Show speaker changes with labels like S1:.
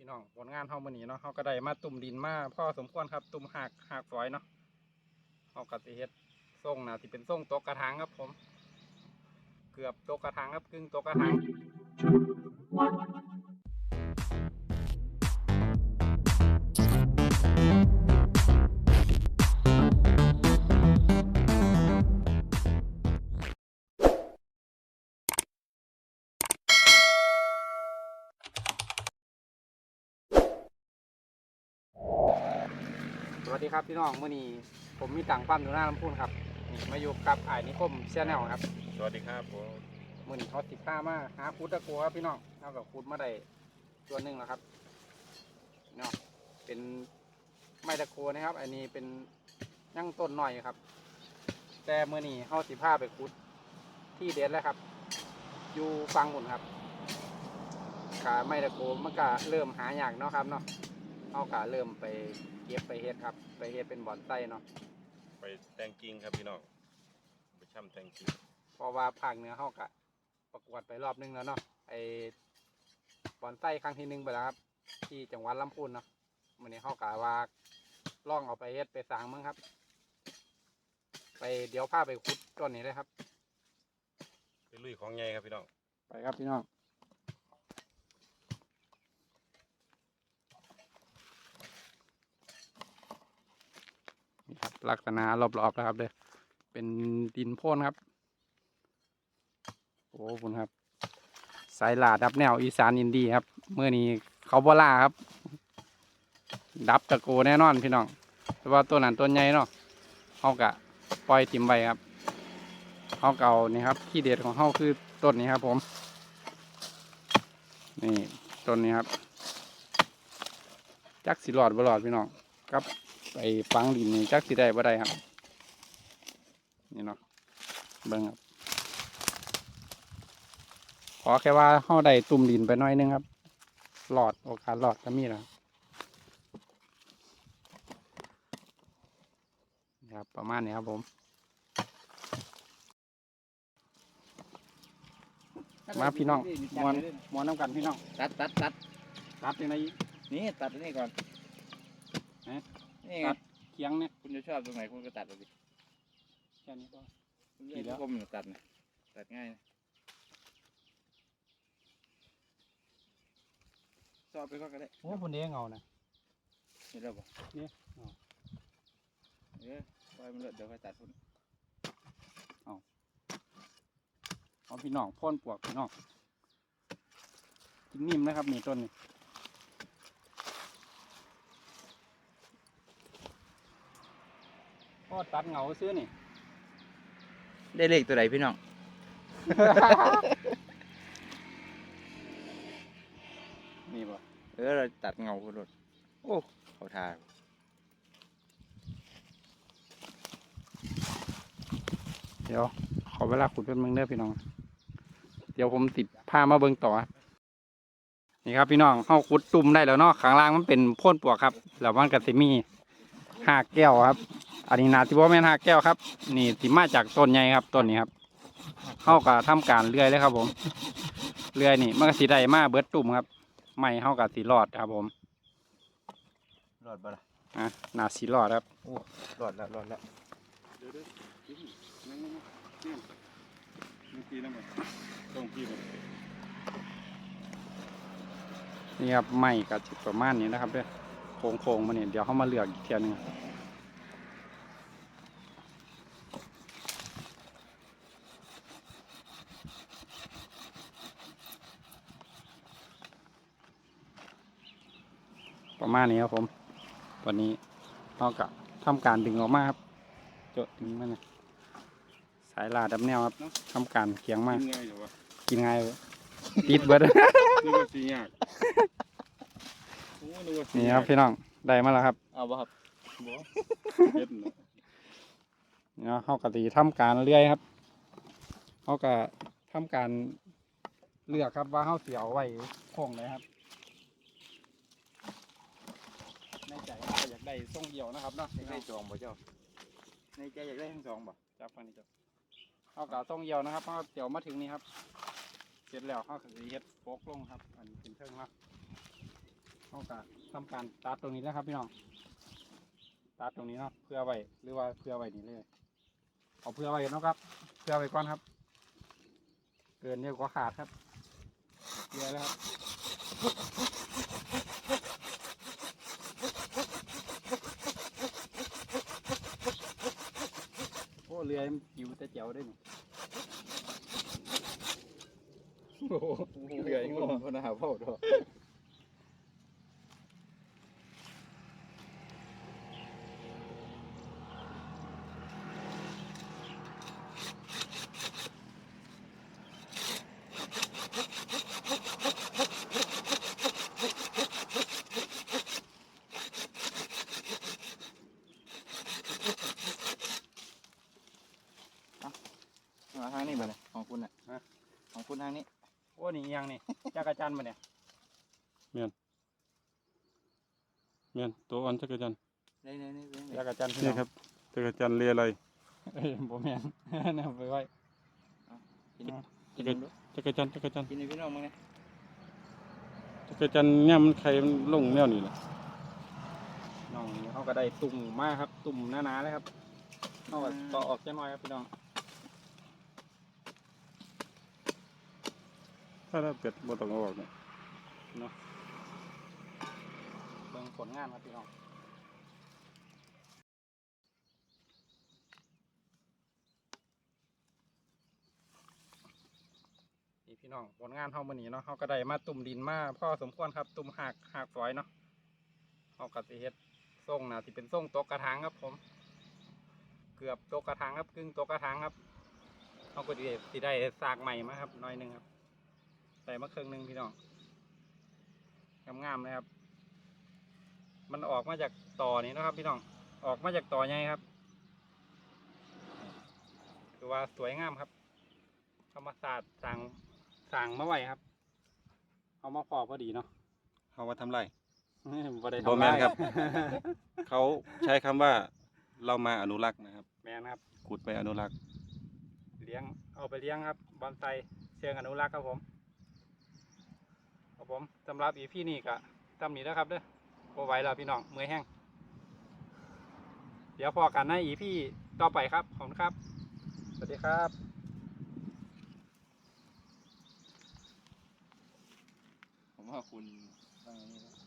S1: พี่น้องผลงานเฮามื้อนี้เนาะเฮาก็ได้มาตุ่มดินมาพอสมควรครับ ตุ่มหักหักฝอยเนาะเฮาก็สิเฮ็ดส่งนะที่เป็นส่งโต๊ะกระถางครับ ผม เกือบโต๊ะกระถางครับครึ่งโต๊ะกระถาง สวัสดีครับพี่น้องมื้อนี้ผมมีตังปั้มอยู่หน้าลำพูนครับนี่มาอยู่กับอ้ายนิคมเชียแนลครับ
S2: สวัสดีครับผม
S1: มื่อนี้เขาติดข้ามาหาคุดตะกัวครับพี่น้องเอากับคุดมาได้ตัวหนึ่งแล้วครับเนาะเป็นไม้ตะกัวนะครับ อันนี้เป็นยั่งต้นหน่อยครับ แต่เมื่อนี้เขาสิผ้าไปคุดที่เด็ดแล้วครับ อยู่ฟังหมุนครับขาไม้ตะกัวมันก็เริ่มหายากเนาะครับเนาะ เขาก็เริ่มไปเก็บไปเฮ็ดครับ ไปเฮ็ดเป็นบ่อนไส้เนาะ
S2: ไปแตงกิ้งครับพี่น้องไปช่ำแตงกิ้ง
S1: เพราะว่าภาคเหนือเขาก็ประกวดไปรอบนึงแล้วเนาะไอ้บอนไส้ครั้งที่หนึ่งไปแล้วครับ ที่จังหวัดลำพูนเนาะมันนี้เขากะว่าล่องเอาไปเฮ็ดไปสร้างมั้งครับ ไปเดี๋ยวพาไปขุดต้นนี้เลยครับ
S2: ไปลุยของใหญ่ครับพี่น้อง
S1: ไปครับพี่น้องนี่ครับ ลักษณะรอบๆแล้วครับเด้อเป็นดินโพ่นครับ โอ้คุณครับ สายหลาดับแนวอีสานอินดีครับเมื่อนี้เขาบ่ล่าครับ ดับตะโกแน่นอนพี่น้องแต่ว่าตัวนั้นตัวใหญ่เนาะเขากะปล่อยทิมไว้ครับเขาเก่านี่ครับที่เด็ดของเขาคือต้นนี้ครับ ผม นี่ต้นนี้ครับ จักสิหลอดบลอดพี่น้องครับ ไปฟังดินนี่จักสิได้บ่ได้ครับ นี่เนาะเบิ่งครับขอแค่ว่าเฮาได้ตุ่มดินไปหน่อยนึงครับหลอดโอกาสหลอดก็มีแล้วครับประมาณนี้ครับผม มาพี่น้องมวนมวนน้ำกันพี่น้อง
S3: ตัดตัดตัด
S1: รับยังไง
S3: นี่ตัดนนี่ก่อน นี่ไง
S1: ตัดเคียงเนี่ย
S3: คุณจะชอบตรงไหนคุณก็ตัดเอาดิ
S1: แค่นี้ก็
S3: คุณ
S1: กี่
S3: เลือก
S1: แล้ว
S3: คมตัดนะตัดง่ายนะชอบไปก็ก็ได้
S1: โอ้คนเด้งเอานะ
S3: เห็นแล้วบ่
S1: เนี่ยอ๋อ
S3: เออปล่อยมันเลยเดี๋ยวค่อยตัดคุณ
S1: เอาพี่น้องพ่นปวกพี่น้องกินนิ่มนะครับนี่ต้นนี้ ก็ตัดเหงาซื้อนี่
S3: ได้เลขตัวไหนพี่น้อง
S1: นี่บ่
S3: เออเราตัดเงาคุณรถโอ้เขาทา
S1: เดี๋ยว ขอเวลาขุดเป็นมึงเด้อพี่น้อง เดี๋ยวผมติดผ้ามาเบิ่งต่อครับนี่ครับพี่น้องเข้าขุดตุ่มได้แล้วเนาะข้างล่างมันเป็นโพ่นปวกครับ แล้วมันก็สิมีหากแก้วครับ อันนี้นาที่ว่าแม่นหากแก้วครับ นี่สิมาจากต้นใหญ่ครับต้นนี้ครับเข้ากับทำการเลื่อยเลยครับ ผมเลื่อยนี่มันก็สีได้มาเบิดตุ่มครับ ไม่เข้ากับสีรอดครับ ผม
S3: รอดบ่ล่ะ
S1: อะนาสีรอดครับ
S3: รอดแล้วรอดแล้ว
S2: เดี๋ยวเดี๋ยวนั่งนั่งนั่งนั่งพี่นั่งมาต้องพี่มา
S1: นี่ครับไม่ก็จะประมาณนี้นะครับเด้อโค้งโค้งๆมาเนี่ยเดี๋ยวเขามาเลือกอีกเทียหนึง ประมาณนี้ครับผมวันนี้เขาก็ทำการดึงออกมาครับโจดดึงมันนะสายลาดับแนวครับทำการเคียงมาก
S2: กินง่ายอยู่วะ
S1: กินง่ายเว้ยติดเบิด
S2: นึกว่าสียากโอ้นึกว่าสี
S1: นี่
S2: ยา
S1: ครับ
S2: ก
S1: พี่น้องได้มาแล้วครับ
S3: เอาบ่ครับ
S2: บ่เฮ็ดเนาะ
S1: เนาะเขาก็ตีทำการเลื่อยครับเขาก็ทำการเลือกครับว่าเขาเสียเอาไว้โค้งเลยครับ ในใจว่าอยาก ได้ทรงเดียวนะครับเนาะ
S3: อยากได้จองบ่เจ้า ในใจอยากได้ทั้งสองบ่
S1: จับฟังนี่จ้ะเขาก็ทรงเดียวนะครับเขาเดี๋ยวมาถึงนี้ครับ เสร็จแล้วเขาก็จะเฮ็ดโฟกลงครับ อันนี้เป็นเทิงเนาะเขาก็ทำการตัดตรงนี้แล้วครับพี่น้อง ตัดตรงนี้เนาะเพื่อไว้หรือว่าเพื่อไว้นี่เลย เอาเพื่อไว้เนาะครับ เพื่อไว้ก่อนครับ เกินเยอะกว่าขาดครับเยอะแล้วครับ เรือมันจิ๋วแต่เจ๋วได้นี่โอ้โหเรือยัง
S3: ค
S1: ง
S3: น
S1: ง
S3: คนหาเผาดอก มาทางนี้มาเลยของคุณน่ะของ คุณทางนี้
S1: โอ้นี่อิหยังนี่ จักรจันทร์มาเนี่ย
S2: เมียนตัวอ่อนจักรจันทร์
S3: นี่นี่นี่นี่
S1: จักรจันทร์พี่
S2: นี่
S1: น้อง
S2: ครับจักรจันทร์เรียอะไร
S1: เอ้ยบ่แม่น นะไปไว้
S3: กินกินดู
S2: จักรจันทร์จักรจันทร์
S3: กินในพี่น้องมึงเนี่ย
S2: จักรจันทร์เนี่ยมันไข่มันลงแนวนี่แหละ
S1: น้องนี่เขาก็ได้ตุ่มมากครับ ตุ่มหนาๆเลยครับเขาก็ต่อออกจะน้อยครับพี่น้อง
S2: ถ้าเราเป็ดบ่ต้องเอาออกเนี่ย
S1: เบิ่งผลงานครับพี่น้องนี่พี่น้องผลงานเขามื่อนี้เนาะเขาก็ได้มาตุ่มดินมาพ่อสมควรครับ ตุ่มหักหักฝอยเนาะเขาก็สิเฮ็ดทรงนะที่เป็นทรงโต๊ะกระถางครับผม เกือบโต๊ะกระถางครับครึ่งโต๊ะกระถางครับเขาก็ดีสิได้สากใหม่มาครับหน้อยหนึงครับ ใส่มาครึ่งหนึงพี่น้องงามๆเลยครับ มันออกมาจากต่อนี้นะครับ พี่น้องออกมาจากต่อใหญ่ครับคือว่าสวยงามครับธรรมศาสตร์สั่งสั่งมาไว้ครับ เอามาพอพอดีเนาะ
S2: เขาว่าทำไร
S1: บ่ได้
S2: บ่
S1: ทำ
S2: แม่
S1: ลานย
S2: ครับ เขาใช้คำว่าเรามาอนุรักษ์นะครับ
S1: แม่นครับ
S2: ขุดไปอนุรักษ์
S1: เลี้ยงเอาไปเลี้ยงครับบอนไซเชิงอนุรักษ์ครับผม ครับผมสำหรับอีพี่นี่ก็ตำนี้แล้วครับเด้อพอไหวแล้วพี่น้องเมื่อยแห้งเดี๋ยวพอกันในอีพี่ต่อไปครับขอบคุณครับ สวัสดีครับ
S3: ผมว่าคุณทางนี้นะ